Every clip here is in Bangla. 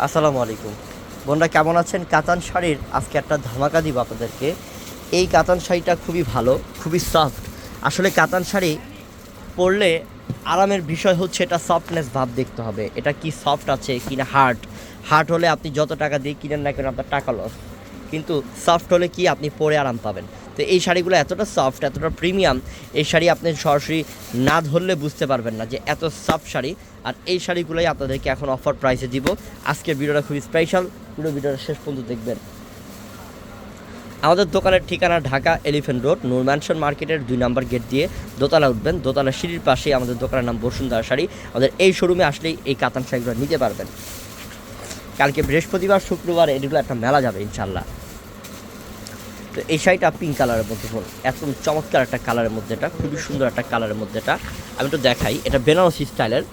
আসসালামু আলাইকুম। বোনরা কেমন আছেন? কাতান শাড়ির আজকে একটা ধামাকা দিব আপনাদেরকে। এই কাতান শাড়িটা খুবই ভালো, খুবই সফট আসলে কাতান শাড়ি পরলে আরামের বিষয় হচ্ছে এটা সফটনেস ভাব দেখতে হবে। এটা কি সফট আছে, কি না হার্ড হার্ড হলে আপনি যত টাকা দিয়ে কিনেন না কেন আপনার টাকা লস কিন্তু সফট হলে কি আপনি পরে আরাম পাবেন। তো এই শাড়িগুলো এতটা সফট এতটা প্রিমিয়াম এই শাড়ি আপনি সরাসরি না ধরলে বুঝতে পারবেন না যে এত সফট শাড়ি। আর এই শাড়িগুলোই আপনাদেরকে এখন অফার প্রাইসে দিব। আজকের ভিডিওটা খুবই স্পেশাল পুরো ভিডিওটা শেষ পর্যন্ত দেখবেন। আমাদের দোকানের ঠিকানা Dhaka Elephant Road, Noor Mansion মার্কেটের দুই নাম্বার গেট দিয়ে দোতলা উঠবেন। দোতলা সিঁড়ির পাশেই আমাদের দোকানের নাম বসুন্ধরা শাড়ি। আমাদের এই শোরুমে আসলেই এই কাতান শাড়িগুলো নিতে পারবেন। কালকে বৃহস্পতিবার, শুক্রবার, এগুলো একটা মেলা যাবে ইনশাল্লাহ তো এই শাড়িটা পিঙ্ক কালারের মধ্যে বল এত চমৎকার একটা কালারের মধ্যে এটা, খুবই সুন্দর একটা কালারের মধ্যে এটা। আমি একটু দেখাই, এটা বেনারসি স্টাইলের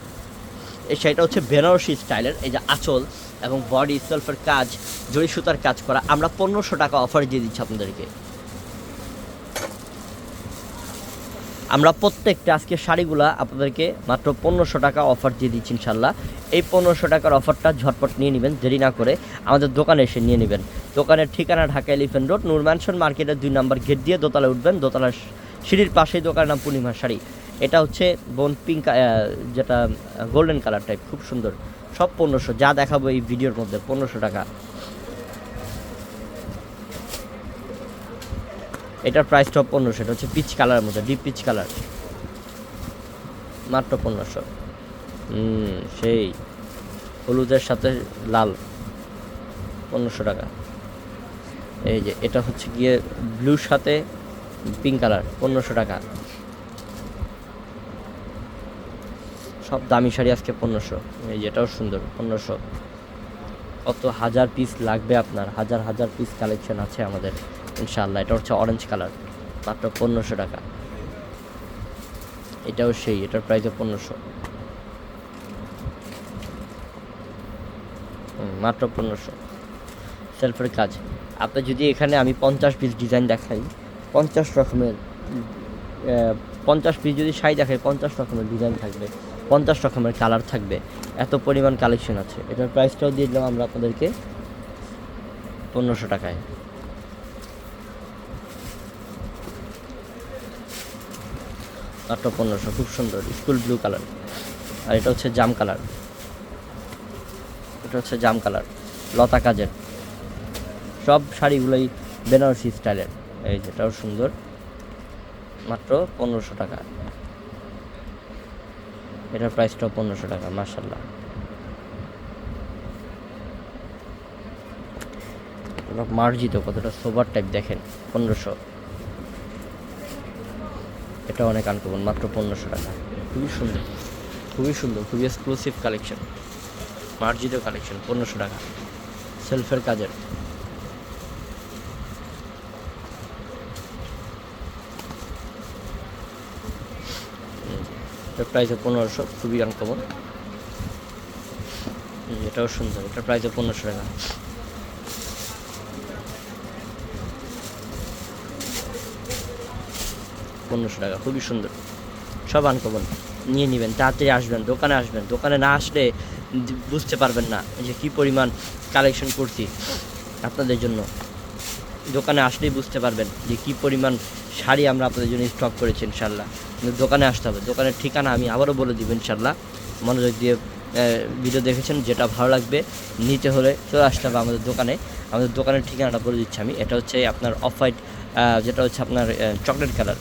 এই শাড়িটা হচ্ছে বেনারসি স্টাইলের এই যে আঁচল এবং বডি সেলফের কাজ জড়ি সুতার কাজ করা। আমরা পনেরোশো টাকা অফার দিয়ে দিচ্ছি আপনাদেরকে। আমরা প্রত্যেকটা আজকে শাড়িগুলা আপনাদেরকে মাত্র পনেরোশো টাকা অফার দিয়ে দিচ্ছি ইনশাল্লাহ এই পনেরোশো টাকার অফারটা ঝটপট নিয়ে নেবেন, দেরি না করে আমাদের দোকানে এসে নিয়ে নেবেন। দোকানের ঠিকানা Dhaka Elephant Road, Noor Mansion মার্কেটের দুই নম্বর গেট দিয়ে দোতলায় উঠবেন, দোতলার সিঁড়ির পাশেই দোকানের নাম পূর্ণিমা শাড়ি। এটা হচ্ছে বোন পিঙ্ক যেটা গোল্ডেন কালার টাইপ খুব সুন্দর। সব পনেরোশো, যা দেখাবো এই ভিডিওর মধ্যে, পনেরোশো টাকা। এটার প্রাইসটা পনেরোশো, এটা হচ্ছে পিচ কালারের মধ্যে ডিপ পিচ কালার মাত্র পনেরোশো। সেই হলুদের সাথে লাল, পনেরোশো টাকা। এই যে, এটা হচ্ছে গিয়ে ব্লুর সাথে পিঙ্ক কালার পনেরোশো টাকা। সব দামি শাড়ি আজকে পনেরোশো। এই যে, এটাও সুন্দর, পনেরোশো। কত হাজার পিস লাগবে আপনার? হাজার হাজার পিস কালেকশন আছে আমাদের। ইনশাআল্লাহ, এটা হচ্ছে অরেঞ্জ কালার মাত্র পনেরোশো টাকা। এটাও সেই, এটার প্রাইসও পনেরোশো। মাত্র পনেরোশো। সেলফের কাজ। আপনি যদি এখানে আমি পঞ্চাশ পিস ডিজাইন দেখাই, পঞ্চাশ রকমের পঞ্চাশ পিস যদি শাড়ি দেখাই, পঞ্চাশ রকমের ডিজাইন থাকবে, পঞ্চাশ রকমের কালার থাকবে। এত পরিমাণ কালেকশন আছে। এটার প্রাইসটাও দিয়ে দিলাম আমরা আপনাদেরকে পনেরোশো টাকায়। মাত্র পনেরোশো খুব সুন্দর স্কুল ব্লু কালার আর এটা হচ্ছে জাম কালার এটা হচ্ছে জাম কালার লতা কাজের। সব শাড়িগুলোই বেনারসি স্টাইলের। এই যেটাও সুন্দর, মাত্র পনেরোশো টাকা। এটার প্রাইসটাও পনেরোশো টাকা মার্শাল্লাহ মার্জিত, কতটা সোবার টাইপ দেখেন, পনেরোশো। এটা অনেক আনকমন মাত্র পনেরোশো টাকা। খুবই সুন্দর। খুবই সুন্দর, খুবই এক্সক্লুসিভ কালেকশন মার্জিত কালেকশন পনেরোশো টাকা। সেলফের কাজের। এটার পনেরোশো, খুবই আনকমন এটাও সুন্দর, এটার প্রাইসও পনেরোশো টাকা। পনেরোশো টাকা, খুবই সুন্দর। সব আনকমন নিয়ে নেবেন, তাড়াতাড়ি আসবেন, দোকানে আসবেন। দোকানে না আসলে বুঝতে পারবেন না যে কী পরিমাণ কালেকশন করছি আপনাদের জন্য। দোকানে আসলেই বুঝতে পারবেন যে কী পরিমাণ শাড়ি আমরা আপনাদের জন্য স্টক করেছি ইনশাল্লাহ কিন্তু দোকানে আসতে হবে। দোকানের ঠিকানা আমি আবারও বলে দিব ইনশাল্লাহ মনোযোগ দিয়ে ভিডিও দেখেছেন, যেটা ভালো লাগবে, নিতে হলে চলে আসতে হবে আমাদের দোকানে। আমাদের দোকানের ঠিকানাটা বলে দিচ্ছি আমি। এটা হচ্ছে আপনার অফ হোয়াইট যেটা হচ্ছে আপনার চকলেট কালার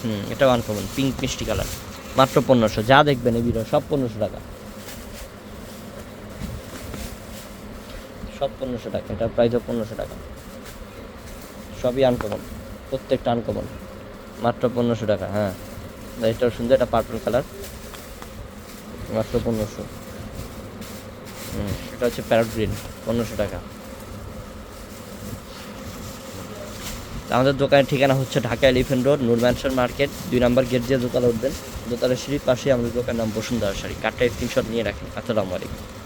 হুম, এটাও আনকমন পিঙ্ক মিষ্টি কালার মাত্র পনেরোশো, যা দেখবেন এই সব পনেরোশো টাকা। সব পনেরোশো টাকা এটা প্রাইসও পনেরোশো টাকা। সবই আনকমন প্রত্যেকটা আনকমন মাত্র পনেরোশো টাকা হ্যাঁ। এটাও সুন্দর, এটা পার্পল কালার মাত্র পনেরোশো। হুম, এটা হচ্ছে প্যারট গ্রিন পনেরোশো টাকা। আমাদের দোকানের ঠিকানা হচ্ছে Dhaka Elephant Road, Noor Mansion market, দুই নম্বর গেট দিয়ে দোতলা উঠবেন। দোতলা সিঁড়ির পাশে আমাদের দোকানের নাম বসুন্ধরা শাড়ি। কাটটা স্ক্রিনশট নিয়ে রাখেন। আসসালামু আলাইকুম।